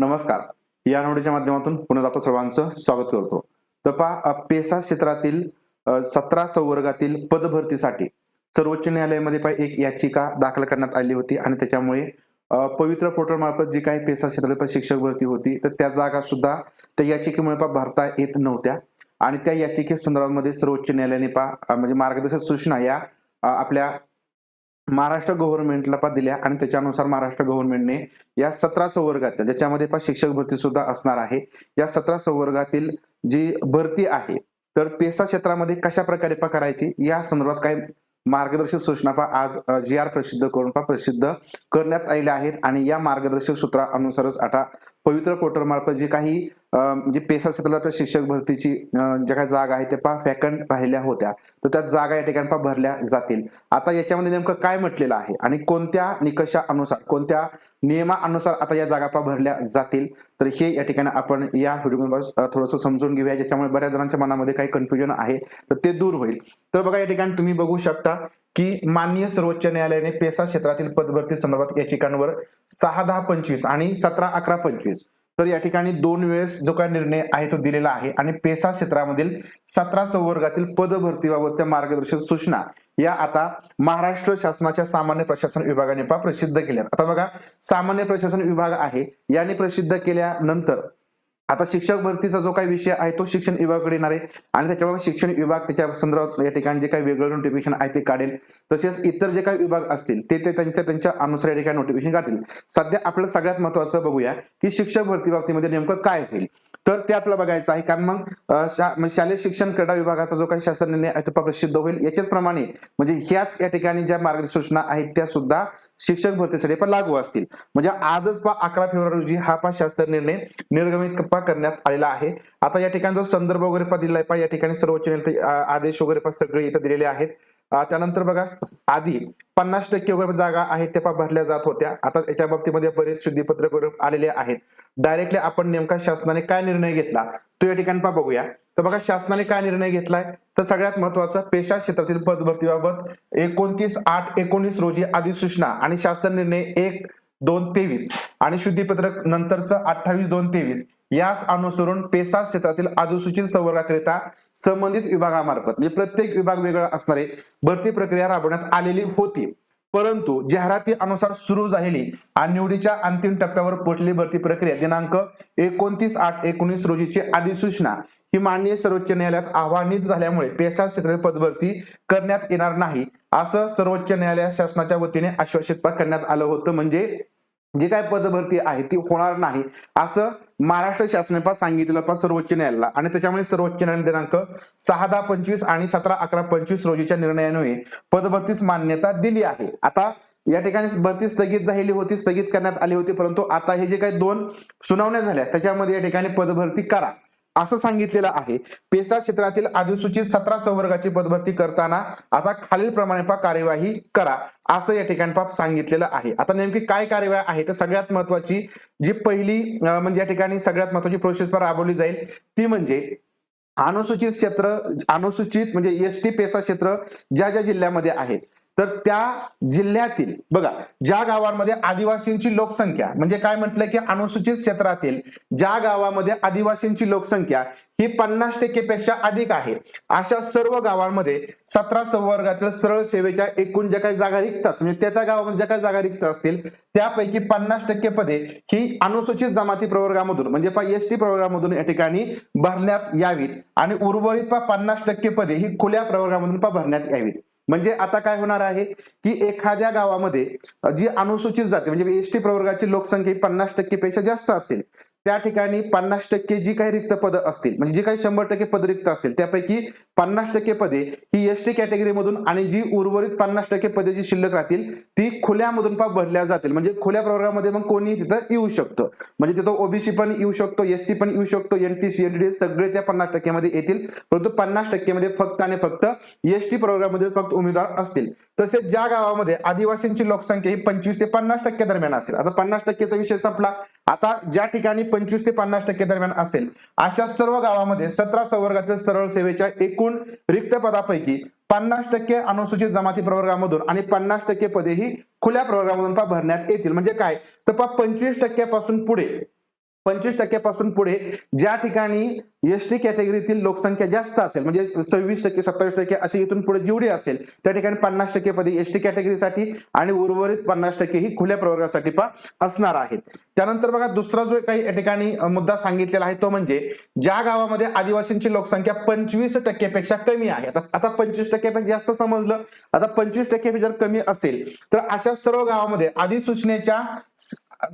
नमस्कार. या नोडीच्या माध्यमातून पुन्हा आपण सर्वांचं स्वागत करतो. तर पहा पेसा क्षेत्रातील सतरा संवर्गातील पदभरतीसाठी सर्वोच्च न्यायालयामध्ये पाय एक याचिका दाखल करण्यात आली होती आणि त्याच्यामुळे पवित्र पोर्टल मार्फत जी काही पेसा क्षेत्रातील शिक्षक भरती होती तर त्या जागा सुद्धा त्या याचिकेमुळे पा भरता येत नव्हत्या. आणि त्या याचिके संदर्भामध्ये सर्वोच्च न्यायालयाने पा म्हणजे मार्गदर्शक सूचना या आपल्या महाराष्ट्र गव्हर्नमेंटला पा दिल्या आणि त्याच्यानुसार महाराष्ट्र गव्हर्नमेंटने या सतरा संवर्गातील ज्याच्यामध्ये पा शिक्षक भरती सुद्धा असणार आहे या सतरा संवर्गातील जी भरती आहे तर पेसा क्षेत्रामध्ये कशा प्रकारे पा करायची या संदर्भात काही मार्गदर्शक सूचना पा आज जी आर प्रसिद्ध करून पा प्रसिद्ध करण्यात आलेल्या आहेत. आणि या मार्गदर्शक सूत्रानुसारच आता पवित्र पोर्टल मार्फत जे काही म्हणजे पेसा क्षेत्रातील शिक्षक भरतीची ज्या काही जागा आहेत त्या पहा फॅकंट राहिल्या होत्या. तर त्या जागा या ठिकाणी पहा भरल्या जातील. आता याच्यामध्ये नेमकं काय म्हटलेलं आहे आणि कोणत्या निकषानुसार कोणत्या नियमानुसार आता या जागा पा भरल्या जातील? तर हे या ठिकाणी आपण या व्हिडिओमध्ये थोडंसं समजून घेऊया ज्याच्यामुळे बऱ्याच जणांच्या मनामध्ये काही कन्फ्युजन आहे तर ते दूर होईल. तर बघा या ठिकाणी तुम्ही बघू शकता की माननीय सर्वोच्च न्यायालयाने पेसा क्षेत्रातील पदभरती संदर्भात याचिकांवर सहा दहा पंचवीस आणि सतरा अकरा पंचवीस तर या ठिकाणी दोन वेळेस जो काही निर्णय आहे तो दिलेला आहे. आणि पेसा क्षेत्रामधील सतरा संवर्गातील पदभरतीबाबतच्या मार्गदर्शक सूचना या आता महाराष्ट्र शासनाच्या सामान्य प्रशासन विभागाने प्रसिद्ध केल्यात. आता बघा सामान्य प्रशासन विभाग आहे. याने प्रसिद्ध केल्यानंतर आता शिक्षक भरतीचा जो काही विषय आहे तो शिक्षण विभागाकडे येणार आहे. आणि त्याच्यामुळे शिक्षण विभाग त्याच्या संदर्भात या ठिकाणी जे काही वेगळं नोटिफिकेशन आहे ते काढेल. तसेच इतर जे काही विभाग असतील ते ते त्यांच्या त्यांच्या अनुसार या ठिकाणी नोटिफिकेशन काढतील. सध्या आपल्याला सगळ्यात महत्वाचं बघूया की शिक्षक भरती बाबतीमध्ये नेमकं काय होईल. तर ते आपल्याला बघायचं आहे. कारण मग शा- म्हणजे शालेय शिक्षण क्रीडा विभागाचा जो काही शासन निर्णय आहे तो प्रसिद्ध होईल. याच्याच प्रमाणे म्हणजे ह्याच या ठिकाणी ज्या मार्गदर्शक सूचना आहेत त्या सुद्धा शिक्षक भरतीसाठी पण लागू असतील. म्हणजे आजच पा अकरा फेब्रुवारी रोजी हा पा शासन निर्णय निर्गमित पा करण्यात आलेला आहे. आता या ठिकाणी जो संदर्भ वगैरे पा दिलाय पा या ठिकाणी सर्वोच्च आदेश वगैरे पा सगळे इथं दिलेले आहेत. त्यानंतर बघा आधी पन्नास टक्के वगैरे जागा आहेत त्या भरल्या जात होत्या. आता याच्या बाबतीमध्ये बरेच शुद्धीपत्रक आलेले आहेत. डायरेक्टली आपण नेमका शासनाने काय निर्णय घेतला तो या ठिकाणी पा बघूया. तर बघा शासनाने काय निर्णय घेतलाय? तर सगळ्यात महत्वाचं पेशा क्षेत्रातील पदभरतीबाबत एकोणतीस आठ एकोणीस रोजी अधिसूचना आणि शासन निर्णय एक दोन तेवीस आणि शुद्धीपत्रक नंतरचं अठ्ठावीस दोन तेवीस. यास अनुसरून पेसा क्षेत्रातील अधिसूचित संवर्गाकरिता संबंधित विभागामार्फत म्हणजे प्रत्येक विभाग वेगळा असणारे भरती प्रक्रिया राबवण्यात आलेली होती. परंतु जाहिराती अनुसार सुरू झालेली आणि निवडीच्या अंतिम टप्प्यावर पोहोचलेली भरती प्रक्रिया दिनांक एकोणतीस आठ एकोणीस रोजीची अधिसूचना ही माननीय सर्वोच्च न्यायालयात आव्हानित झाल्यामुळे पेसा क्षेत्रातील पदभरती करण्यात येणार नाही असं सर्वोच्च न्यायालय शासनाच्या वतीने आश्वासित करण्यात आलं होतं. म्हणजे जी काय पदभरती आहे ती होणार नाही असं महाराष्ट्र शासनापास सांगितलं सर्वोच्च न्यायालयाला. आणि त्याच्यामुळे सर्वोच्च न्यायालय दिनांक सहा दहा पंचवीस आणि सतरा अकरा पंचवीस रोजीच्या निर्णयाने पदभरतीस मान्यता दिली आहे. आता या ठिकाणी भरती स्थगित झालेली होती स्थगित करण्यात आली होती परंतु आता हे जे काही दोन सुनावण्या झाल्या त्याच्यामध्ये या ठिकाणी पदभरती करा. असं सांगितलेलं आहे. पेसा क्षेत्रातील अधिसूचित सतरा संवर्गाची पदभरती करताना आता खालील प्रमाणे पा कार्यवाही करा. असं या ठिकाणी पाप सांगितलेलं आहे. आता नेमकी काय कार्यवाही आहे? तर सगळ्यात महत्वाची जी पहिली म्हणजे या ठिकाणी सगळ्यात महत्वाची प्रोसेस राबवली जाईल. ती म्हणजे अनुसूचित क्षेत्र अनुसूचित म्हणजे एस टी पेसा क्षेत्र ज्या ज्या जिल्ह्यामध्ये आहेत. तर त्या जिल्ह्यातील बघा ज्या गावांमध्ये आदिवासींची लोकसंख्या म्हणजे काय म्हटलं की अनुसूचित क्षेत्रातील ज्या गावामध्ये आदिवासींची लोकसंख्या ही पन्नास टक्केपेक्षा अधिक आहे अशा सर्व गावांमध्ये सतरा संवर्गातील सरळ सेवेच्या एकूण ज्या काही जागा रिक्त असतील म्हणजे त्या त्या गावामध्ये ज्या काही जागा रिक्त असतील त्यापैकी पन्नास टक्के पदे ही अनुसूचित जमाती प्रवर्गामधून म्हणजे एस टी प्रवर्गामधून या ठिकाणी भरण्यात यावीत आणि उर्वरित पन्नास टक्के पदे ही खुल्या प्रवर्गामधून भरण्यात यावीत. म्हणजे आता काय होणार आहे की एखाद्या गावामध्ये जी अनुसूचित जाते म्हणजे एस टी प्रवर्गाची लोकसंख्या ही पन्नास टक्केपेक्षा जास्त असेल त्या ठिकाणी पन्नास टक्के जी काही रिक्त पदं असतील म्हणजे जी काही शंभर टक्के पद रिक्त असतील त्यापैकी पन्नास टक्के पदे ही एस टी कॅटेगरीमधून आणि जी उर्वरित पन्नास टक्के पदे जी शिल्लक राहतील ती खुल्यामधून पा भरल्या जातील. म्हणजे खुल्या प्रवर्गामध्ये मग कोणी तिथं येऊ शकतो. म्हणजे तिथं ओबीसी पण येऊ शकतो एससी पण येऊ शकतो एनटीसी एनटीडी सगळे त्या पन्नास टक्क्यामध्ये येतील. परंतु पन्नास टक्केमध्ये फक्त आणि फक्त एस टी प्रवर्गामध्ये फक्त उमेदवार असतील. तसेच ज्या गावामध्ये आदिवासींची लोकसंख्या ही पंचवीस ते पन्नास टक्के दरम्यान असेल. आता पन्नास टक्केचा विषय संपला. आता ज्या ठिकाणी पंचवीस ते पन्नास टक्के दरम्यान असेल अशा सर्व गावामध्ये सतरा संवर्गातील सरळ सेवेच्या एकूण रिक्त पदापैकी पन्नास टक्के अनुसूचित जमाती प्रवर्गामधून आणि पन्नास टक्के पदे ही खुल्या प्रवर्गामधून भरण्यात येतील. म्हणजे काय? तर पंचवीस टक्क्यापासून पुढे पंचवीस टक्क्यापासून पुढे ज्या ठिकाणी एस टी कॅटेगरीतील लोकसंख्या जास्त असेल म्हणजे सव्वीस टक्के सत्तावीस टक्के अशी इथून पुढे जेवढी असेल त्या ठिकाणी पन्नास टक्के पदे एस टी कॅटेगरीसाठी आणि उर्वरित पन्नास टक्के ही खुल्या प्रवर्गासाठी पा असणार आहेत. त्यानंतर बघा दुसरा जो काही या ठिकाणी मुद्दा सांगितलेला आहे तो म्हणजे ज्या गावामध्ये आदिवासींची लोकसंख्या पंचवीस टक्क्यापेक्षा कमी आहे आता आता पंचवीस टक्क्यापेक्षा जास्त समजलं आता पंचवीस टक्क्यापेक्षा जर कमी असेल तर अशा सर्व गावामध्ये अधिसूचनेच्या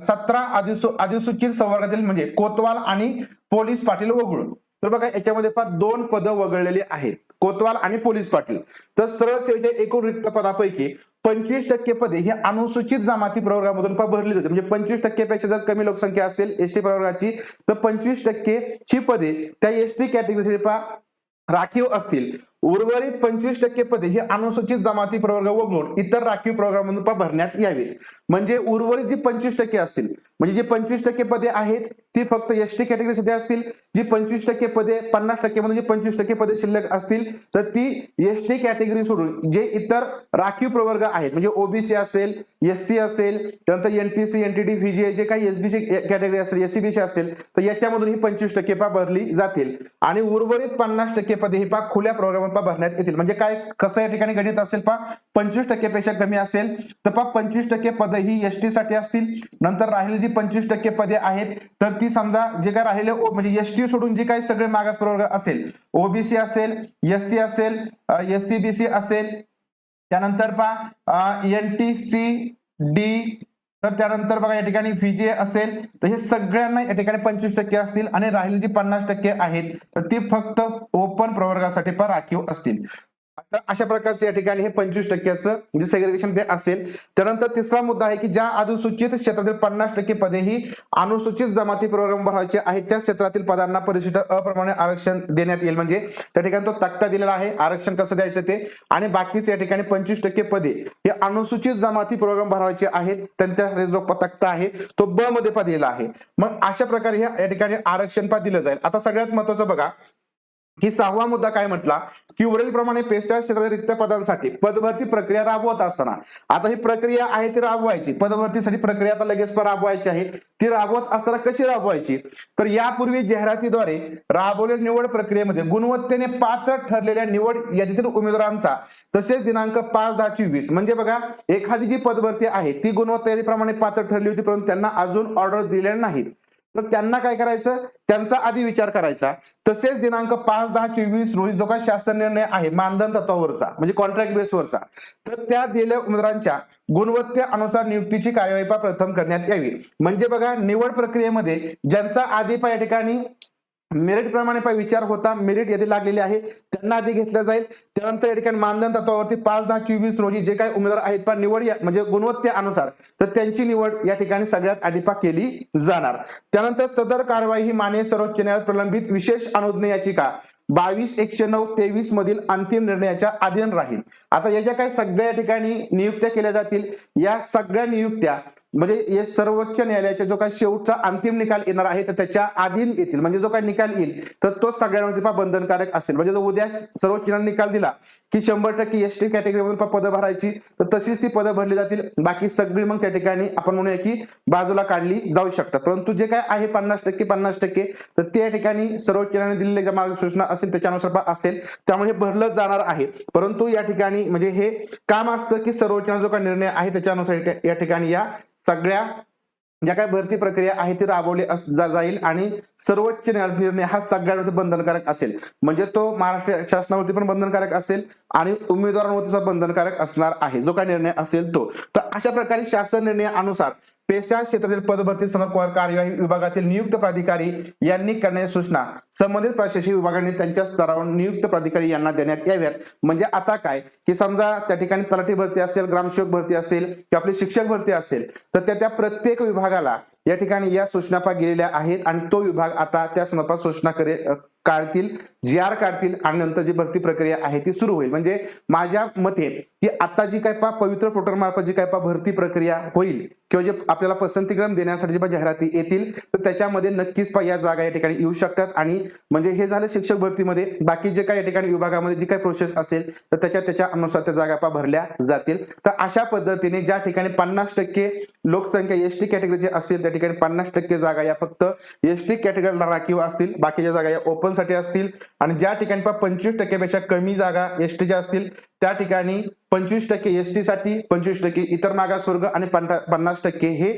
सतरा अधिसू अधिसूचित संवर्गातील म्हणजे कोतवाल आणि पोलीस पाटील वगळून. तर बघा याच्यामध्ये फार दोन पदं वगळलेली आहेत. कोतवाल आणि पोलीस पाटील. तर सरळ सेवेच्या एकूण रिक्त पदापैकी पंचवीस टक्के पदे ही अनुसूचित जमाती प्रवर्गामधून भरली जाते म्हणजे पंचवीस टक्केपेक्षा जर कमी लोकसंख्या असेल एसटी प्रवर्गाची तर पंचवीस टक्के ची पदे त्या एसटी कॅटेगरीसाठी राखीव असतील. उर्वरित पंचवीस टक्के पदे ही अनुसूचित जमाती प्रवर्ग वगळून इतर राखीव प्रवर्गामधून भरण्यात यावीत. म्हणजे उर्वरित जी पंचवीस टक्के असतील म्हणजे जे पंचवीस टक्के पदे आहेत ती फक्त एस टी कॅटेगरीसाठी असतील जी पंचवीस टक्के पदे पन्नास टक्के मधून जी पंचवीस टक्के पदे शिल्लक असतील तर ती एस टी कॅटेगरी सोडून जे इतर राखीव प्रवर्ग आहेत म्हणजे ओबीसी असेल एस सी असेल त्यानंतर एनटीसी एनटीटी व्हीजीए जे काही एसबीसी कॅटेगरी असेल एससीबीसी असेल तर याच्यामधून ही पंचवीस टक्के पा भरली जातील. आणि उर्वरित पन्नास टक्के पदे ही पा खुल्या प्रोग्रामात पा भरण्यात येतील. म्हणजे काय कसं या ठिकाणी गणित असेल पा पंचवीस टक्केपेक्षा कमी असेल तर पा पंचवीस टक्के पदे ही एस टी साठी असतील. नंतर राहिलेली जी पंचवीस टक्के पदे आहेत तर ती समजा जे काय राहिले म्हणजे एस टी सोडून जे काही सगळे मागास प्रवर्ग असेल ओबीसी असेल एससी असेल एस टी असेल त्यानंतर पहा एन टी सी डी तर त्यानंतर बघा या ठिकाणी व्हीजे असेल तर हे सगळ्यांना या ठिकाणी पंचवीस टक्के असतील आणि राहिलेली जी पन्नास टक्के आहेत तर ती फक्त ओपन प्रवर्गासाठी पण राखीव असतील. तर अशा प्रकारचे या ठिकाणी हे पंचवीस टक्क्याचं म्हणजे जे सेग्रिगेशन ते असेल. त्यानंतर तिसरा मुद्दा आहे की ज्या अनुसूचित क्षेत्रातील पन्नास टक्के पदे ही अनुसूचित जमाती प्रोग्राम भरायचे आहेत त्या क्षेत्रातील पदांना परिशिष्ट अप्रमाणे आरक्षण देण्यात येईल. म्हणजे त्या ठिकाणी तो तक्ता दिलेला आहे आरक्षण कसं द्यायचं ते? आणि बाकीचे या ठिकाणी पंचवीस टक्के पदे हे अनुसूचित जमाती प्रोग्राम भरायचे आहेत त्यांच्या जो तक्ता आहे तो ब मध्ये पा दिलेला आहे. मग अशा प्रकारे या ठिकाणी आरक्षण पद दिलं जाईल. आता सगळ्यात महत्वाचं बघा की सहावा मुद्दा काय म्हटला? की वरीलप्रमाणे पेशा क्षेत्रातील रिक्त पदांसाठी पदभरती प्रक्रिया राबवत असताना आता ही प्रक्रिया आहे ती राबवायची. पदभरतीसाठी प्रक्रिया आता लगेच राबवायची आहे. ती राबवत असताना कशी राबवायची? तर यापूर्वी जाहिरातीद्वारे राबवलेल्या निवड प्रक्रियेमध्ये गुणवत्तेने पात्र ठरलेल्या निवड यादीतील उमेदवारांचा तसेच दिनांक पाच दहा चोवीस म्हणजे बघा एखादी जी पदभरती आहे ती गुणवत्ता यादीप्रमाणे पात्र ठरली होती परंतु त्यांना अजून ऑर्डर दिलेल्या नाहीत. तर त्यांना काय करायचं? त्यांचा आधी विचार करायचा. तसेच दिनांक पाच दहा चोवीस रोजी जो काही शासन निर्णय आहे मानधन तत्वावरचा म्हणजे कॉन्ट्रॅक्ट बेसवरचा तर त्या दिलेल्या उमेदवारांच्या गुणवत्तेअनुसार नियुक्तीची कार्यवाही प्रथम करण्यात यावी. म्हणजे बघा निवड प्रक्रियेमध्ये ज्यांचा आधी या ठिकाणी मेरिट प्रमाणे विचार होता. मेरिट यादी लागलेली आहे त्यांना आधी घेतलं जाईल. त्यानंतर या ठिकाणी मानधन तत्वावरती पाच दहा चोवीस रोजी जे काही उमेदवार आहेत पा निवड या- म्हणजे गुणवत्तेनुसार तर त्यांची निवड या ठिकाणी सगळ्यात आधी पा केली जाणार. त्यानंतर सदर कारवाई ही मान्य सर्वोच्च न्यायालयात प्रलंबित विशेष अनुज्ञा याचिका. बावीस एकशे नऊ तेवीस मधील अंतिम निर्णयाच्या अधीन राहील. आता या ज्या काही सगळ्या ठिकाणी नियुक्त्या केल्या जातील या सगळ्या नियुक्त्या म्हणजे हे सर्वोच्च न्यायालयाचा जो काही शेवटचा अंतिम निकाल येणार आहे तर त्याच्या अधीन येतील. म्हणजे जो काही निकाल येईल तर तो सगळ्यांवरती पहा बंधनकारक असेल. म्हणजे जर उद्या सर्वोच्च न्यायालय निकाल दिला की शंभर टक्के एस टी कॅटेगरीमधून पदं भरायची तर तशीच ती पदं भरली जातील. बाकी सगळी मग त्या ठिकाणी आपण म्हणूया की बाजूला काढली जाऊ शकतात. परंतु जे काय आहे पन्नास टक्के पन्नास टक्के तर त्या ठिकाणी सर्वोच्च न्यायालयाने दिलेल्या ज्या मार्गसूचना असेल त्याच्यानुसार पहा असेल त्यामुळे हे भरलं जाणार आहे. परंतु या ठिकाणी म्हणजे हे काम असतं की सर्वोच्च न्यायालय जो काही निर्णय आहे त्याच्यानुसार या ठिकाणी या सगळ्या ज्या काही भरती प्रक्रिया आहे ती राबवली अस- जाईल आणि सर्वोच्च निर्णय हा सगळ्यांवरती बंधनकारक असेल. म्हणजे तो महाराष्ट्र शासनावरती पण बंधनकारक असेल आणि उमेदवारांवरती सुद्धा बंधनकारक असणार आहे. जो काही निर्णय असेल तो. तर अशा प्रकारे शासन निर्णयानुसार पेशा क्षेत्रातील पदभरती संदर्भात कार्यवाही विभागातील नियुक्त प्राधिकारी यांनी करण्याची सूचना संबंधित प्रशासकीय विभागाने त्यांच्या स्तरावर नियुक्त प्राधिकारी यांना देण्यात याव्यात. म्हणजे आता काय? की समजा त्या ठिकाणी तलाठी भरती असेल ग्रामसेवक भरती असेल किंवा आपली शिक्षक भरती असेल तर त्या त्या प्रत्येक विभागाला या ठिकाणी या सूचना गेलेल्या आहेत आणि तो विभाग आता त्या संदर्भात सूचना करेल काढतील जी आर काढतील आणि नंतर जी भरती प्रक्रिया आहे ती सुरू होईल. म्हणजे माझ्या मते की आता जी काय पा पवित्र पोर्टलमार्फत जी काय पा भरती प्रक्रिया होईल किंवा जे आपल्याला पसंतीक्रम देण्यासाठी जे जाहिराती येतील तर त्याच्यामध्ये नक्कीच पा या जागा या ठिकाणी येऊ शकतात. आणि म्हणजे हे झालं शिक्षक भरतीमध्ये. बाकी जे काही या ठिकाणी विभागामध्ये जी काही प्रोसेस असेल तर त्याच्या त्याच्या अनुसार त्या जागा पा भरल्या जातील. तर अशा पद्धतीने ज्या ठिकाणी पन्नास टक्के लोकसंख्या एस टी कॅटेगरीची असेल त्या ठिकाणी पन्नास टक्के जागा या फक्त एस टी कॅटेगरीला राखीव असतील. बाकीच्या जागा या ओपन साठी असतील आणि ज्या ठिकाणी पंचवीस टक्क्यापेक्षा कमी जागा एस टीच्या असतील त्या ठिकाणी पंचवीस टक्के एस टीसाठी पंचवीस टक्के इतर मागासवर्ग आणि पन्नास टक्के हे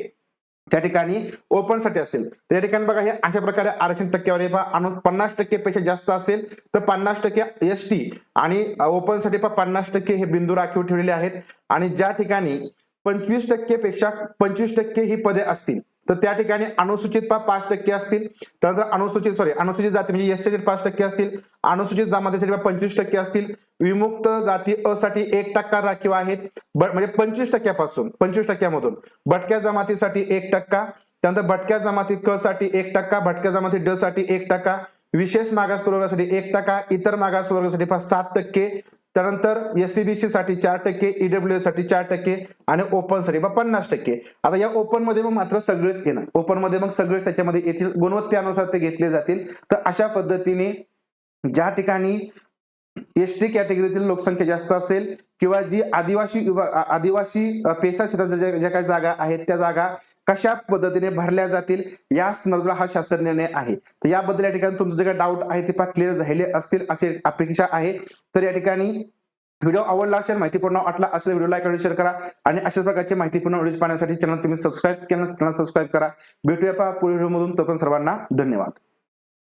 त्या ठिकाणी ओपनसाठी असतील. त्या ठिकाणी बघा हे अशा प्रकारे आरक्षण टक्केवारी पहा. आणून पन्नास टक्के पेक्षा जास्त असेल तर पन्नास टक्के एस टी आणि ओपनसाठी पहा पन्नास टक्के हे बिंदू राखीव ठेवलेले आहेत. आणि ज्या ठिकाणी पंचवीस टक्के पेक्षा पंचवीस टक्के ही पदे असतील तर त्या ठिकाणी अनुसूचित पा पाच टक्के असतील. त्यानंतर अनुसूचित सॉरी अनुसूचित जाती म्हणजे एससाठी पाच टक्के असतील. अनुसूचित जमातीसाठी पंचवीस टक्के असतील. विमुक्त जाती अ साठी एक टक्का राखीव आहेत. ब- म्हणजे पंचवीस टक्क्यापासून पंचवीस टक्क्यामधून. भटक्या जमातीसाठी एक टक्का त्यानंतर भटक्या जमाती क साठी एक टक्का भटक्या जमाती ड साठी एक टक्का विशेष मागास प्रवर्गासाठी एक टक्का इतर मागास वर्गासाठी सात टक्के त्यानंतर एससीबीसी साठी चार टक्के ईडब्ल्यू साठी चार टक्के आणि ओपनसाठी पन्नास टक्के. आता या ओपनमध्ये मग मात्र सगळेच येणार. ओपनमध्ये मग सगळेच त्याच्यामध्ये येथील गुणवत्तेनुसार ते घेतले जातील. तर अशा पद्धतीने ज्या ठिकाणी एस टी कॅटेगरीतील लोकसंख्या जास्त असेल किंवा जी आदिवासी आदिवासी पेसा क्षेत्राच्या ज्या ज्या काही जागा आहेत त्या जागा कशा पद्धतीने भरल्या जातील या संदर्भात हा शासन निर्णय आहे. तर याबद्दल या ठिकाणी तुमचं जे काही डाऊट आहे ते फार क्लिअर झाले असतील असे अपेक्षा आहे. तर या ठिकाणी व्हिडिओ आवडला असेल माहितीपूर्ण वाटला असेल व्हिडिओ लाईक आणि शेअर करा. आणि अशाच प्रकारचे माहितीपूर्ण व्हिडिओ पाहण्यासाठी चॅनल तुम्ही सबस्क्राईब केलं चॅनल सबस्क्राईब करा. भेटूया पुढील व्हिडिओमधून तो पण सर्वांना धन्यवाद.